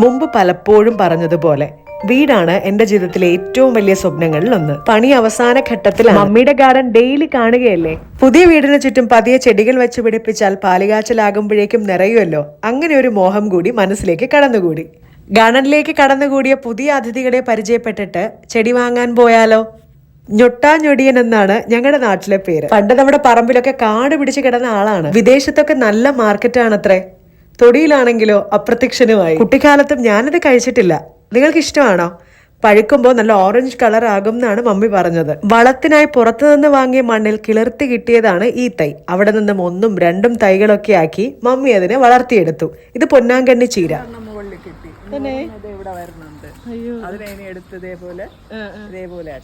മുമ്പ് പലപ്പോഴും പറഞ്ഞതുപോലെ വീടാണ് എന്റെ ജീവിതത്തിലെ ഏറ്റവും വലിയ സ്വപ്നങ്ങളിൽ ഒന്ന് പണി അവസാന ഘട്ടത്തിൽ മമ്മിയുടെ ഗാർഡൻ ഡെയിലി കാണുകയല്ലേ? പുതിയ വീടിന് ചുറ്റും പതിയെ ചെടികൾ വെച്ച് പിടിപ്പിച്ചാൽ പാലുകാച്ചലാകുമ്പോഴേക്കും നിറയുമല്ലോ. അങ്ങനെ ഒരു മോഹം കൂടി മനസ്സിലേക്ക് കടന്നുകൂടി. ഗാർഡനിലേക്ക് കടന്നുകൂടിയ പുതിയ അതിഥികളെ പരിചയപ്പെട്ടിട്ട് ചെടി വാങ്ങാൻ പോയാലോ? ഞൊട്ടാഞ്ഞൊടിയൻ എന്നാണ് ഞങ്ങളുടെ നാട്ടിലെ പേര്. പണ്ട് നമ്മുടെ പറമ്പിലൊക്കെ കാട് പിടിച്ച് കിടന്ന ആളാണ്. വിദേശത്തൊക്കെ നല്ല മാർക്കറ്റാണത്രേ തൊടിയിലാണെങ്കിലോ അപ്രത്യക്ഷനുമായി. കുട്ടിക്കാലത്തും ഞാനത് കഴിച്ചിട്ടില്ല. നിങ്ങൾക്ക് ഇഷ്ടമാണോ പഴുക്കുമ്പോൾ നല്ല ഓറഞ്ച് കളർ ആകും എന്നാണ് മമ്മി പറഞ്ഞത്. വളത്തിനായി പുറത്തുനിന്ന് വാങ്ങിയ മണ്ണിൽ കിളർത്തി കിട്ടിയതാണ് ഈ തൈ. അവിടെ നിന്നും ഒന്നും രണ്ടും തൈകളൊക്കെ ആക്കി മമ്മി അതിനെ വളർത്തിയെടുത്തു. ഇത് പൊന്നാങ്കണ്ണി ചീര.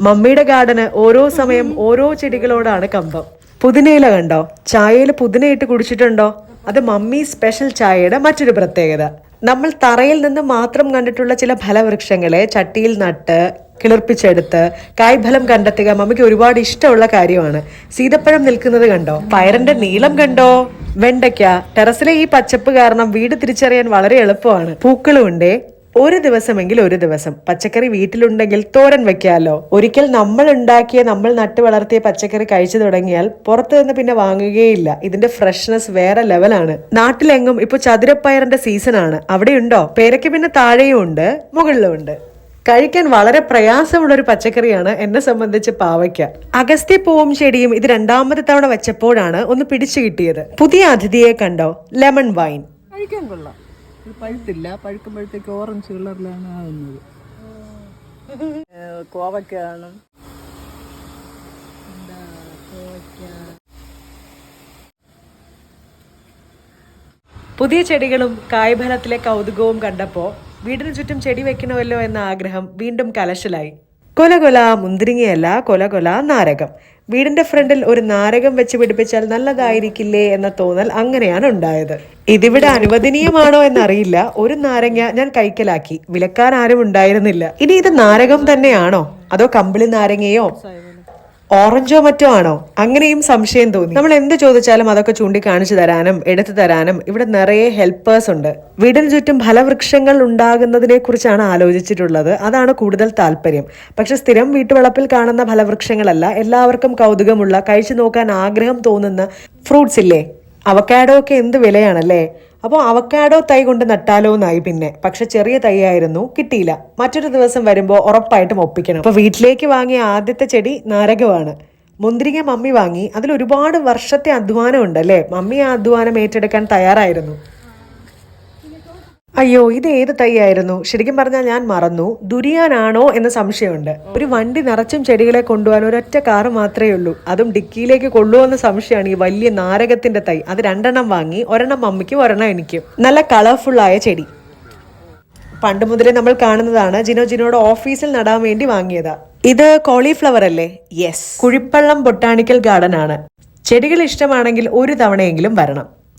മമ്മിയുടെ ഗാർഡന് ഓരോ സമയം ഓരോ ചെടികളോടാണ് കമ്പം. പുതിനയില കണ്ടോ? ചായയിൽ പുതിനയിട്ട് കുടിച്ചിട്ടുണ്ടോ? അത് മമ്മി സ്പെഷ്യൽ ചായയുടെ മറ്റൊരു പ്രത്യേകത. നമ്മൾ തറയിൽ നിന്ന് മാത്രം കണ്ടിട്ടുള്ള ചില ഫലവൃക്ഷങ്ങളെ ചട്ടിയിൽ നട്ട് കിളിർപ്പിച്ചെടുത്ത് കായ്ഫലം കണ്ടെത്തുക മമ്മിക്ക് ഒരുപാട് ഇഷ്ടമുള്ള കാര്യമാണ്. സീതപ്പഴം നിൽക്കുന്നത് കണ്ടോ? പയറിന്റെ നീളം കണ്ടോ? വെണ്ടയ്ക്ക. ടെറസിലെ ഈ പച്ചപ്പ് കാരണം വീട് തിരിച്ചറിയാൻ വളരെ എളുപ്പമാണ്. പൂക്കളും ഉണ്ടേ ഒരു ദിവസമെങ്കിൽ ഒരു ദിവസം. പച്ചക്കറി വീട്ടിലുണ്ടെങ്കിൽ തോരൻ വെക്കാമല്ലോ ഒരിക്കൽ നമ്മൾ ഉണ്ടാക്കിയ നമ്മൾ നട്ടു വളർത്തിയ പച്ചക്കറി കഴിച്ചു തുടങ്ങിയാൽ പുറത്തു നിന്ന് പിന്നെ വാങ്ങുകയില്ല. ഇതിന്റെ ഫ്രഷ്നെസ് വേറെ ലെവലാണ് നാട്ടിലെങ്ങും ഇപ്പൊ ചതുരപ്പയറിന്റെ സീസൺ ആണ്. അവിടെ ഉണ്ടോ പേരയ്ക്ക് പിന്നെ താഴെയും ഉണ്ട് മുകളിലും ഉണ്ട്. കഴിക്കാൻ വളരെ പ്രയാസമുള്ള ഒരു പച്ചക്കറിയാണ് എന്നെ സംബന്ധിച്ച് പാവയ്ക്ക. അഗസ്ത്യ പൂവും ചെടിയും ഇത് രണ്ടാമത്തെ തവണ വെച്ചപ്പോഴാണ് ഒന്ന് പിടിച്ചു കിട്ടിയത്. പുതിയ അതിഥിയെ കണ്ടോ? Lemon wine. കഴിക്കാൻ കൊള്ളാം. ഇത് പഴുത്തില്ല. പഴുക്കുമ്പോഴത്തേക്ക് ഓറഞ്ച് കളറിലാണ് ആവുന്നത്. കോവയ്ക്ക? കാണും പുതിയ ചെടികളും കായ്ഫലത്തിലെ കൗതുകവും കണ്ടപ്പോൾ വീടിന് ചുറ്റും ചെടി വെക്കണമല്ലോ എന്ന ആഗ്രഹം വീണ്ടും കലശലായി. കൊല കൊല മുന്തിരിങ്ങയല്ല കൊല കൊല നാരകം. വീടിന്റെ ഫ്രണ്ടിൽ ഒരു നാരകം വെച്ച് പിടിപ്പിച്ചാൽ നല്ലതായിരിക്കില്ലേ എന്ന തോന്നൽ അങ്ങനെയാണ് ഉണ്ടായത്. ഇതിവിടെ അനുവദനീയമാണോ എന്നറിയില്ല. ഒരു നാരങ്ങ ഞാൻ കൈക്കലാക്കി. വിലക്കാൻ ആരും ഉണ്ടായിരുന്നില്ല. ഇനി ഇത് നാരകം തന്നെയാണോ? അതോ കമ്പിളി നാരങ്ങയോ? ഓറഞ്ചോ മറ്റോ ആണോ? അങ്ങനെയും സംശയം തോന്നി. നമ്മൾ എന്ത് ചോദിച്ചാലും അതൊക്കെ ചൂണ്ടിക്കാണിച്ചു തരാനും എടുത്തു തരാനും ഇവിടെ നിറയെ ഹെൽപ്പേഴ്സ് ഉണ്ട്. വീടിന് ചുറ്റും ഫലവൃക്ഷങ്ങൾ ഉണ്ടാകുന്നതിനെ കുറിച്ചാണ് ആലോചിച്ചിട്ടുള്ളത്. അതാണ് കൂടുതൽ താല്പര്യം. പക്ഷെ സ്ഥിരം വീട്ടുവളപ്പിൽ കാണുന്ന ഫലവൃക്ഷങ്ങളല്ല എല്ലാവർക്കും കൗതുകമുള്ള കഴിച്ചു നോക്കാൻ ആഗ്രഹം തോന്നുന്ന ഫ്രൂട്ട്സ് ഇല്ലേ? അവക്കാഡോ ഒക്കെ എന്ത് വിലയാണല്ലേ? അപ്പോൾ അവക്കാഡോ തൈ കൊണ്ട് നട്ടാലോ എന്നായി പിന്നെ. പക്ഷെ ചെറിയ തൈ ആയിരുന്നു കിട്ടിയില്ല. മറ്റൊരു ദിവസം വരുമ്പോൾ ഉറപ്പായിട്ടും ഒപ്പിക്കണം. അപ്പോൾ വീട്ടിലേക്ക് വാങ്ങിയ ആദ്യത്തെ ചെടി നാരകമാണ്. മുന്തിരിങ്ങ മമ്മി വാങ്ങി. അതിൽ ഒരുപാട് വർഷത്തെ അധ്വാനം ഉണ്ട് അല്ലേ മമ്മി ആ അധ്വാനം ഏറ്റെടുക്കാൻ തയ്യാറായിരുന്നു. അയ്യോ ഇത് ഏത് തൈയായിരുന്നു? ശരിക്കും പറഞ്ഞാൽ ഞാൻ മറന്നു. ദുരിയാനാണോ എന്ന സംശയമുണ്ട്. ഒരു വണ്ടി നിറച്ചും ചെടികളെ കൊണ്ടുപോകാൻ ഒരൊറ്റ കാറ് മാത്രമേ ഉള്ളൂ. അതും ഡിക്കിയിലേക്ക് കൊള്ളുവെന്ന സംശയമാണ് ഈ വലിയ നാരകത്തിന്റെ തൈ. അത് രണ്ടെണ്ണം വാങ്ങി ഒരെണ്ണം മമ്മിക്കും ഒരെണ്ണം എനിക്കും. നല്ല കളർഫുൾ ആയ ചെടി. പണ്ട് മുതലേ നമ്മൾ കാണുന്നതാണ് ജിനോ ജിനോയുടെ ഓഫീസിൽ നടാൻ വേണ്ടി വാങ്ങിയതാ. ഇത് കോളിഫ്ലവർ അല്ലേ? യെസ്. കുഴിപ്പള്ളം ബൊട്ടാണിക്കൽ ഗാർഡൻ ആണ്. ചെടികൾ ഇഷ്ടമാണെങ്കിൽ ഒരു തവണയെങ്കിലും വരണം.